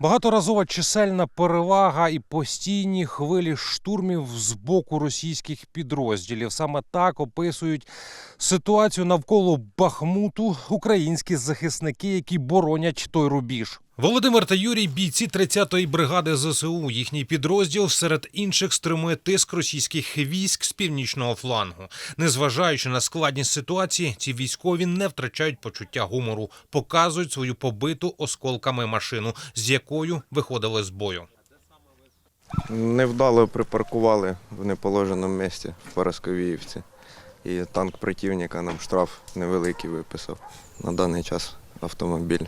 Багаторазова чисельна перевага і постійні хвилі штурмів з боку російських підрозділів. Саме так описують ситуацію навколо Бахмуту українські захисники, які боронять той рубіж. Володимир та Юрій бійці 30-ї бригади ЗСУ. Їхній підрозділ серед інших стримує тиск російських військ з північного флангу. Незважаючи на складність ситуації, ці військові не втрачають почуття гумору, показують свою побиту осколками машину, з якою виходили з бою. Невдало припаркували в неположеному місці в Парасковіївці. І танк противника нам штраф невеликий виписав. На даний час автомобіль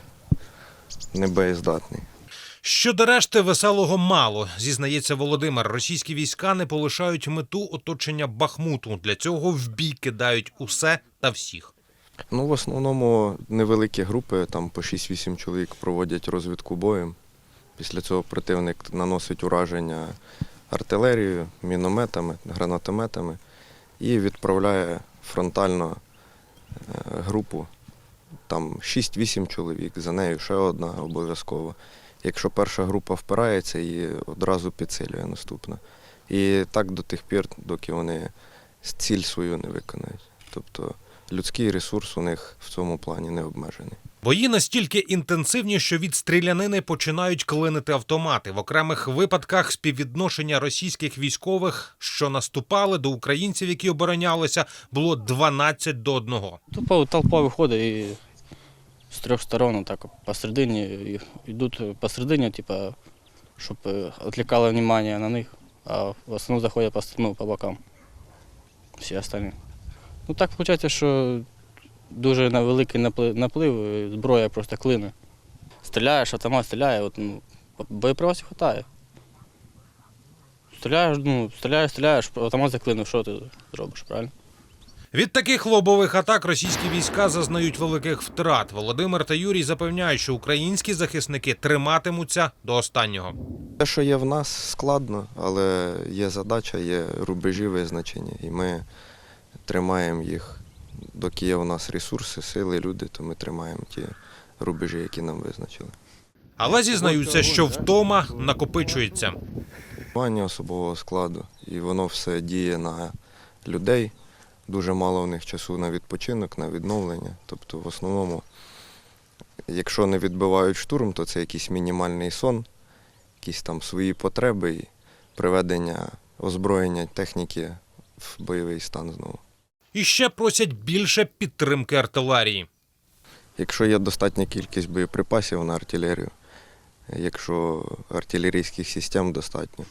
небоєздатний. Щодо решти веселого мало, зізнається Володимир. Російські війська не полишають мету оточення Бахмуту. Для цього в бій кидають усе та всіх. Ну, в основному невеликі групи, там по 6-8 чоловік проводять розвідку боєм. Після цього противник наносить ураження артилерією, мінометами, гранатометами і відправляє фронтально е, групу. Там 6-8 чоловік, за нею ще одна обов'язково. Якщо перша група впирається, її одразу підсилює наступна. І так до тих пір, доки вони ціль свою не виконають. Тобто людський ресурс у них в цьому плані не обмежений. Бої настільки інтенсивні, що від стрілянини починають клинити автомати. В окремих випадках співвідношення російських військових, що наступали до українців, які оборонялися, було 12 до 1. Тупо толпа виходить і з трьох сторон так посередині йдуть посередині, типа, щоб е, відлікало внимание на них, а в основному заходять по, ну, по бокам. Всі остальні. Ну так виходить, що дуже на великий наплив, наплив зброя просто клине. Стріляєш, автомат стріляє, от, ну, боєприпасів вистачає. Стріляєш, ну, стріляєш, стріляєш, автомат заклинув, що ти зробиш, правильно? Від таких лобових атак російські війська зазнають великих втрат. Володимир та Юрій запевняють, що українські захисники триматимуться до останнього. Те, що є в нас, складно, але є задача, є рубежі визначені, і ми тримаємо їх. Доки є у нас ресурси, сили, люди, то ми тримаємо ті рубежі, які нам визначили. Але зізнаються, що втома накопичується. Формування особового складу, і воно все діє на людей. Дуже мало у них часу на відпочинок, на відновлення. Тобто, в основному, якщо не відбивають штурм, то це якийсь мінімальний сон, якісь там свої потреби і приведення озброєння техніки в бойовий стан знову. І ще просять більше підтримки артилерії. Якщо є достатня кількість боєприпасів на артилерію, якщо артилерійських систем достатньо,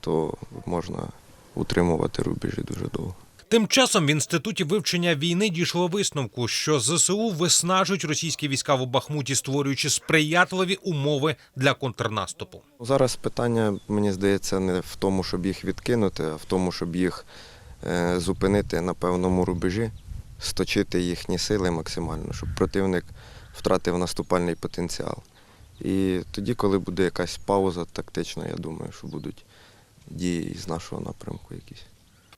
то можна утримувати рубежі дуже довго. Тим часом в інституті вивчення війни дійшло висновку, що ЗСУ виснажують російські війська в Бахмуті, створюючи сприятливі умови для контрнаступу. Зараз питання, мені здається, не в тому, щоб їх відкинути, а в тому, щоб їх зупинити на певному рубежі, сточити їхні сили максимально, щоб противник втратив наступальний потенціал. І тоді, коли буде якась пауза тактична, я думаю, що будуть дії з нашого напрямку якісь.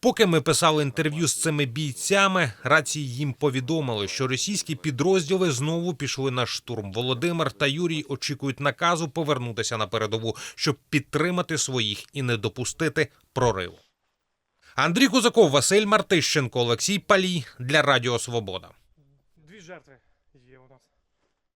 Поки ми писали інтерв'ю з цими бійцями, рації їм повідомили, що російські підрозділи знову пішли на штурм. Володимир та Юрій очікують наказу повернутися на передову, щоб підтримати своїх і не допустити прориву. Андрій Кузаков, Василь Мартищенко, Олексій Палій для Радіо Свобода. Дві жертви є у нас.